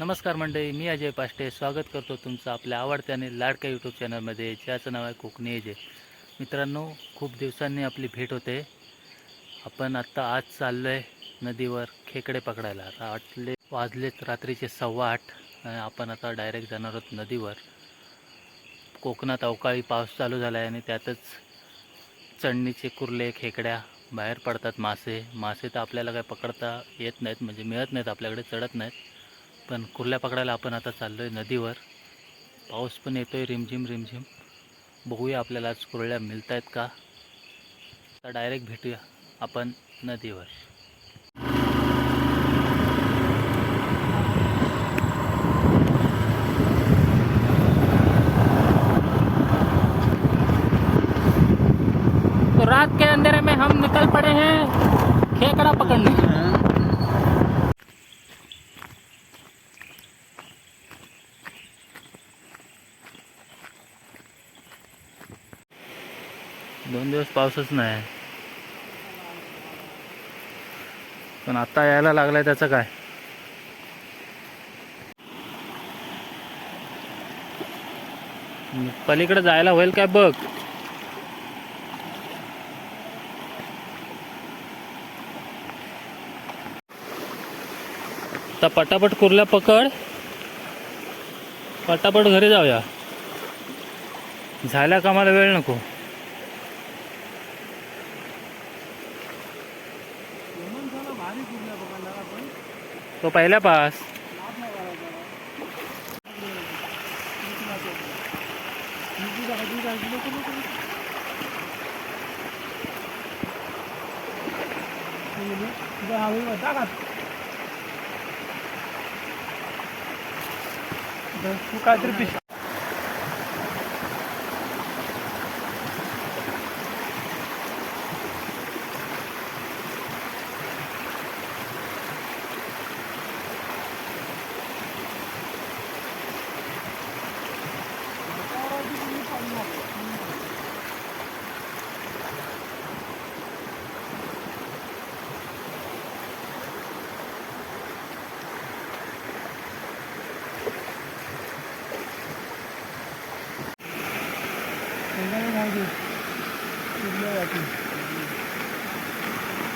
नमस्कार मंडळी मी अजय पाष्टे. स्वागत करतो तुमचं आपल्या आवडत्या आणि लाडक्या यूट्यूब चॅनलमध्ये ज्याचं नाव आहे कोकणी अजय. मित्रांनो खूप दिवसांनी आपली भेट होते. आपण आत्ता आज चाललो आहे नदीवर खेकडे पकडायला. आता वाटले वाजलेत रात्रीचे सव्वा आठ आणि आपण आता डायरेक्ट जाणार आहोत नदीवर. कोकणात अवकाळी पाऊस चालू झाला आहे आणि त्यातच चढणीचे कुर्ले खेकड्या बाहेर पडतात मासे. मासे तर आपल्याला काय पकडता येत नाहीत म्हणजे मिळत नाहीत आपल्याकडे चढत नाहीत. पण कुर्ल्या पकडायला आपण आता चाललो आहे नदीवर. पाऊस पण येतो आहे रिमझिम रिमझिम. बघूया आपल्याला आज कुर्ल्या मिळत आहेत का? तर डायरेक्ट भेटूया आपण नदीवर. तो रात के अंधेरे में हम निकल पड़े हैं खेकड़ा पकड़ने। दोन दिवस पाऊसच नाही. पण आता यायला लागलाय त्याचं काय? पलीकडे जायला होईल काय बघ. आता पटापट कुर्ल्या पकड. पटापट घरी जाऊया. झाल्या कामाला वेळ नको? तो पहिला पास. तू काहीतरी पिश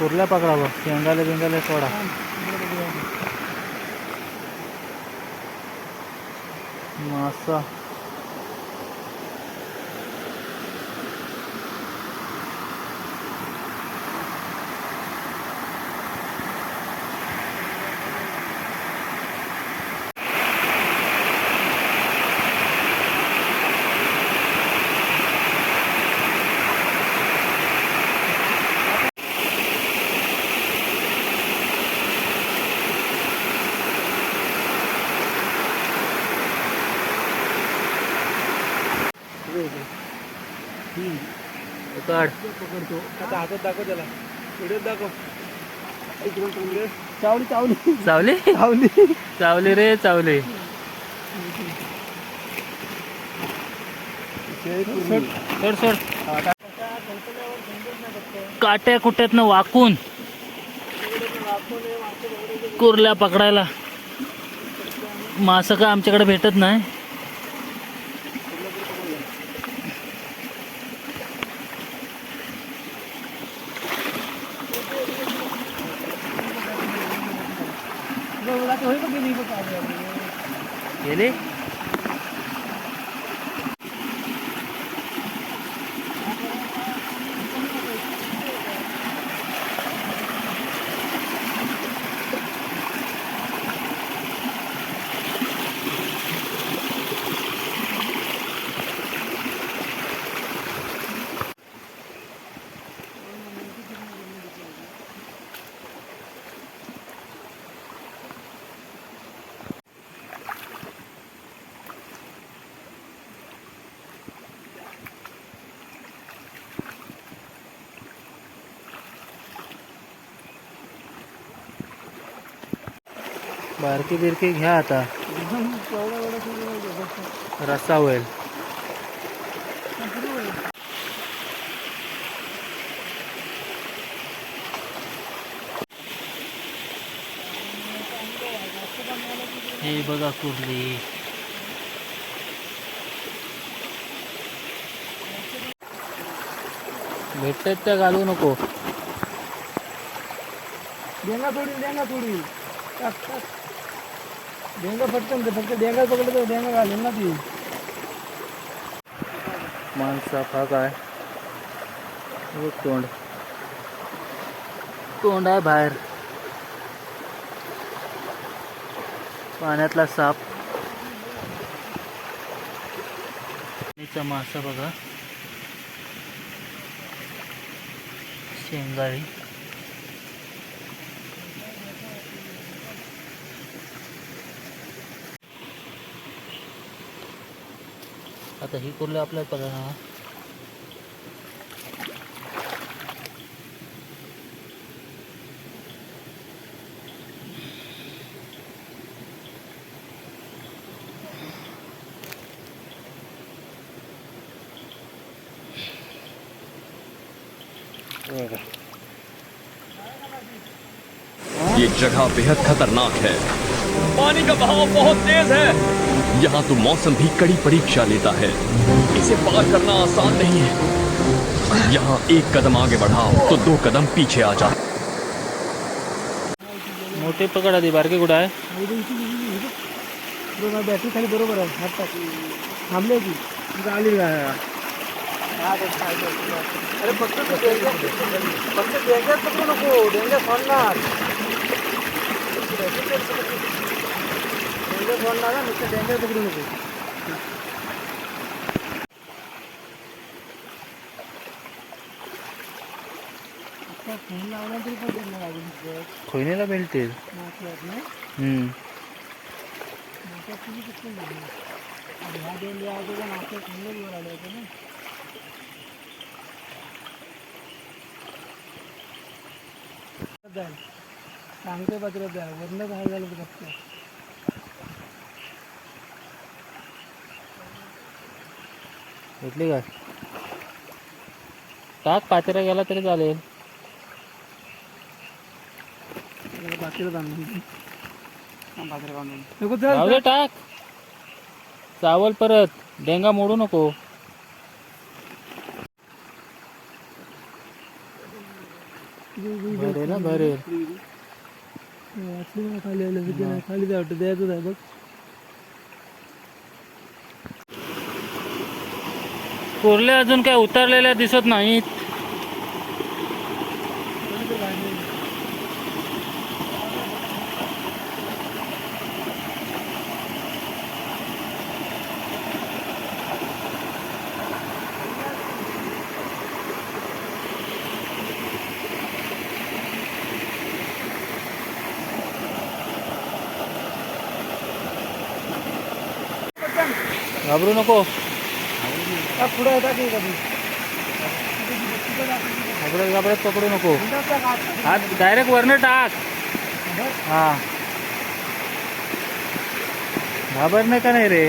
कुर्ल्या पकडावं. शेंगाले बिंगाले सोडा. मासा काढ. पकडतो. आता हातात दाखव त्याला. व्हिडिओ दाखव. इकडून चांगले चावली चावली. चावले? चावली. चावले रे चावले. सोड सोड काट्या कुट्यातनं वाकून. कुर्ल्या पकडायला. मासं का आमच्याकडे भेटत नाही गेले बारकी बिरकी घ्या आता. रस्सा होईल. हे बघा कुर्ली. भेटतात त्या घालू नको. डेंगा थोडी डेंगा थोडी. डेंगा फटकन ते फक्त म्हणजे डेंगा पकडलं तर डेंगा घालेल ना ती. माणसा हा काय? तोंड. तोंड आहे बाहेर. पाण्यातला साप. चा मासा बघा. शेंगाळी. आता ही कुर्ली बघा हा ये जगह बेहद खतरनाक है। पानी का बहाव बहुत तेज है। यहाँ तो मौसम भी कड़ी परीक्षा लेता है। इसे पार करना आसान नहीं है। यहाँ एक कदम आगे बढ़ाओ तो दो कदम पीछे आ जाओ। मोठे पकड बारके कुठं आहे बॅटरी खाली बरोबर आहे हात टाक थांबले की। का अरे फक्त तू फक्त पकडू नको सोडणार डेंग्या सोडणार ना नुसतं डेंग्या पकडू नको आता फोन लावला तरी पण त्यांना लागून खोयनेला मिळतील नाचल्यात ना हम्म. नाचल्यात तुम्ही कुठून लागले आणि ह्या दोन दिवस अगोदर नाचल्यात चांगले वर आले होते ना जाईल सांगते पत्रात जाय वरनं बाहेर झालं तर बघतो भेटली का टाक पातेरा गेला तरी चालेल. जाऊ दे टाक. चावल परत. डेंगा मोडू नको. भरेल ना भरेल खाली खाली जाय वाटतं द्यायचंच आहे बघ. कोरले अजून काय उतरलेल्या दिसत नाहीत. घाबरू नको. आता पुढे येतात कधी? घाबरत घाबरत पकडू नको. हा डायरेक्ट वरनं टाक. हा. घाबर नाही का नाही रे?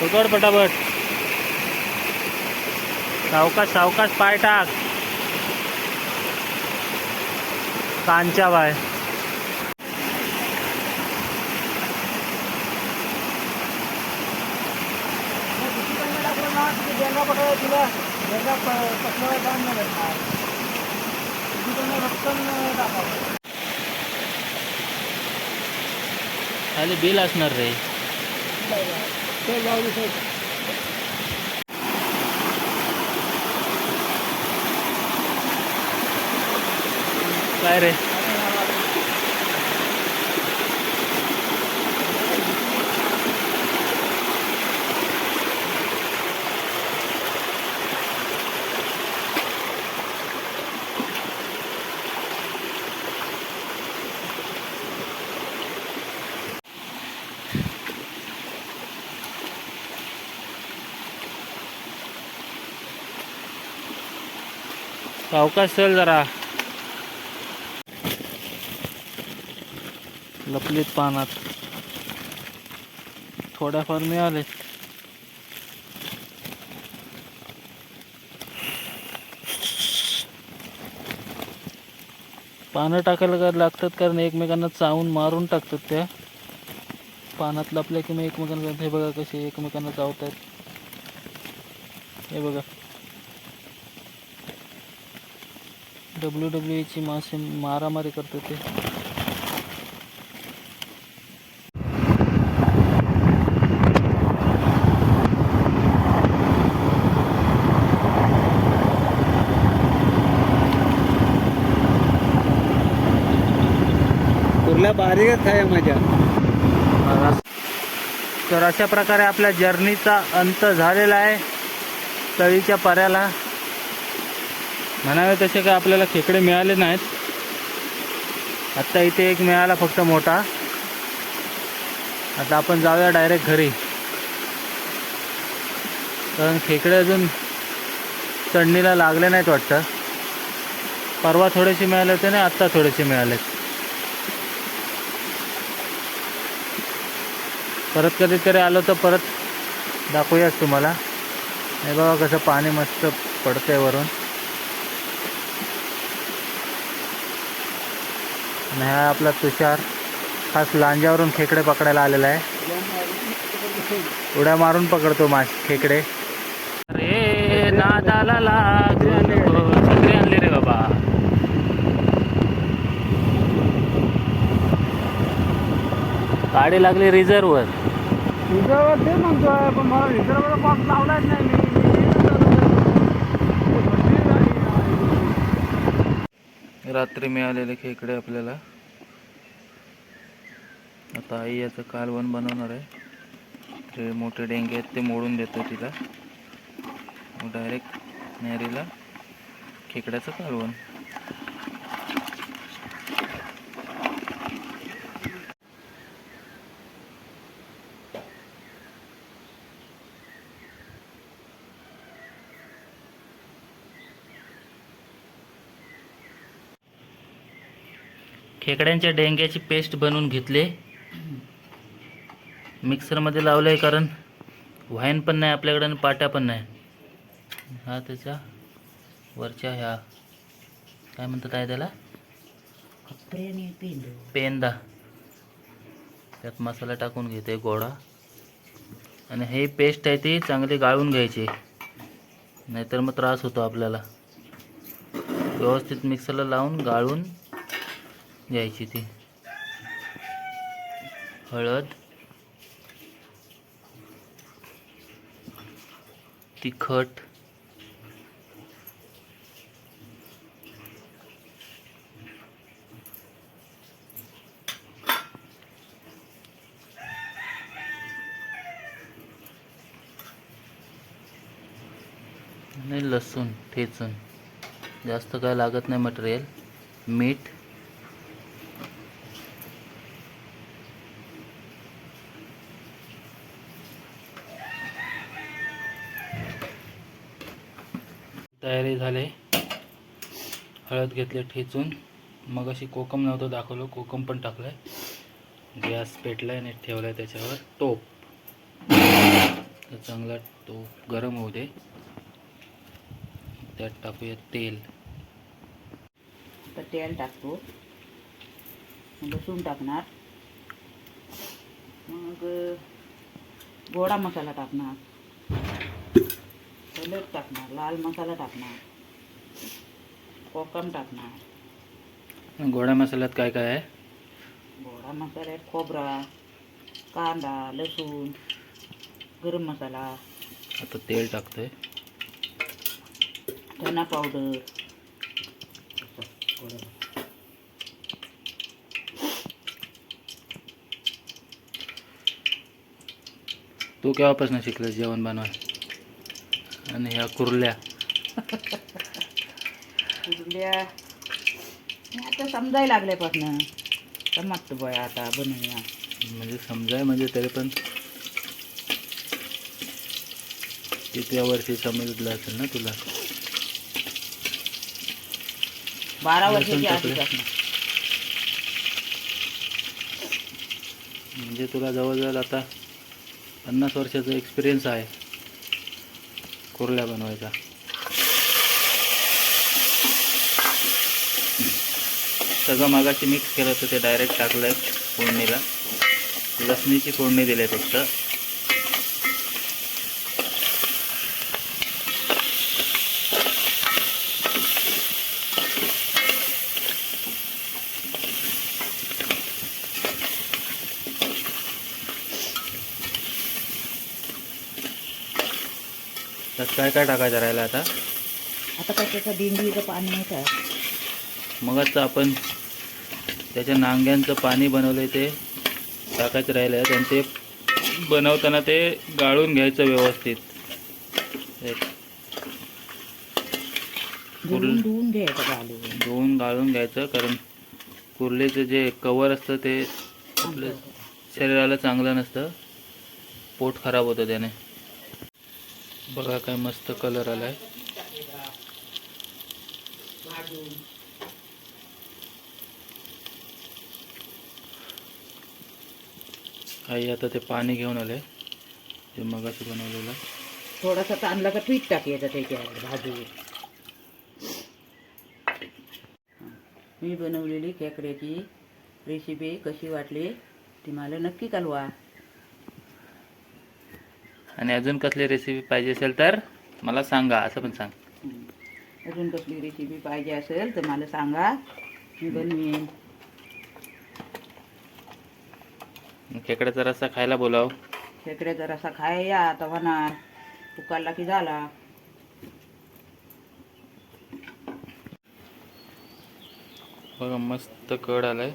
पकड पटापट. सावकाश सावकाश पाय टाक. कांच्या बाय डेंगा पकडायला पकडायला काम नाही भेटणार. रक्कम दाखव खाली बिल असणार रे. ते जाऊ दे. काय रे? सावकाश चल जरा. लपलीत पानात. थोड्याफार मिळाले पानं टाकायला का लागतात? कारण एकमेकांना चावून मारून टाकतात त्या. पानात लपल्या की मग एकमेकांना हे बघा कसे एकमेकांना चावतात हे बघा. डब्ल्यू डब्ल्यू ची मासे मारामारी करतात ते. कुर्ल्या बारीकच आहे माझ्या. तर अशा प्रकारे आपल्या जर्नीचा अंत झालेला आहे. तळीच्या पर्याला म्हणावे तसे काय आपल्याला खेकडे मिळाले नाहीत. आत्ता इथे एक मिळाला फक्त मोठा. आता आपण जाऊया डायरेक्ट घरी. कारण खेकडे अजून चढणीला लागले नाहीत वाटतं. परवा थोडेसे मिळाले होते ना आत्ता थोडेसे मिळालेत. परत कधीतरी आलो तर परत दाखवूयाच तुम्हाला. हे बघा कसं पाणी मस्त पडतंय वरून. आणि हा आपला तुषार खास लांजावरून खेकडे पकडायला आलेला आहे. उड्या मारून पकडतो मास खेकडे. अरे नादाला. छत्री आणली रे बाबा. गाडी लागली रिझर्ववर रिझर्वर ते म्हणतोय पण मला रिझर्वर पास लावलाच नाही रात्री मिळालेले खेकडे आपल्याला. आता आई याचं कालवण बनवणार आहे. ते मोठे डेंगे आहेत ते मोडून देतो तिला. डायरेक्ट नॅरीला खेकड्याचं कालवण खेकड्यांच्या डेंग्याची पेस्ट बनवून घेतले. मिक्सरमध्ये लावलं आहे कारण व्हाईन पण नाही आपल्याकडे आणि पाट्या पण नाही. हा त्याच्या वरच्या ह्या काय म्हणतात आहे त्याला? पेंदा त्यात मसाला टाकून घेते गोडा. आणि हे पेस्ट आहे ती चांगली गाळून घ्यायची. नाहीतर मग त्रास होतो आपल्याला. व्यवस्थित मिक्सरला लावून गाळून द्यायची ती. हळद. तिखट. आणि लसूण ठेचून. जास्त काय लागत नाही मटेरियल मीठ. तयारी झाले. हळद घेतले ठेचून. मग अशी कोकम नव्हतं दाखवलं कोकम पण टाकलं आहे गॅस पेटलाय आणि ठेवलाय त्याच्यावर टोप तर चांगला टोप गरम होऊ दे. त्यात टाकूया तेल. तर तेल टाकतो. लसूण टाकणार. मग गोडा मसाला टाकणार. हळद टाकणार लाल मसाला टाकणार कोकम टाकणार. गोड्या मसाल्यात काय काय आहे? गोडा मसाल्यात खोबरा कांदा लसूण गरम मसाला. आता तेल टाकतोय. धना पावडर. तू केव्हापासून शिकलं जेवण बनवा आणि ह्या कुर्ल्या. उरल्या आता समजायला लागल्यापासनं समजत बय आता बनवूया. म्हणजे समजाय म्हणजे तरी पण कितव्या वर्षी समजलं असेल ना तुला? बारा वर्षाची म्हणजे तुला जवळजवळ आता पन्नास वर्षाचा एक्सपिरियन्स आहे. कुर्ल्या बनवायचा. सगळं मागाशी मिक्स केलं होतं ते डायरेक्ट टाकलं आहे फोडणीला. लसणीची फोडणी दिली आहे फक्त. त्यात काय काय टाकायचं राहिलं आता? आता काय त्याचं दिंडीचं पाणी येतं मगच आपण त्याच्या नांग्यांचं पाणी बनवलंय ते टाकायचं राहिलं आहे आणि ते बनवताना ते गाळून घ्यायचं व्यवस्थित. धुवून घ्यायचं धुवून गाळून घ्यायचं कारण कुर्लीचं जे कवर असतं ते आपलं शरीराला चांगलं नसतं. पोट खराब होतं त्याने. बघा काय मस्त कलर आलाय. आई आता ते पाणी घेऊन आले. जे मगाशी बनवलेलं. थोडासा तांदला का पीठ टाकायचं त्याच्यावर भाजी मी बनवलेली खेकड्याची रेसिपी कशी वाटली ती मला नक्की कळवा. आणि अजून कसली रेसिपी पाहिजे असेल तर मला सांगा असं पण सांग. अजून कसली रेसिपी पाहिजे असेल तर मला सांगा. मी बनवीन. खेकड्याचा रस्सा खायला बोलाव. खेकड्याचा रसा खाय या आता होणार. उकारला की झाला. बघा मस्त कड आलाय.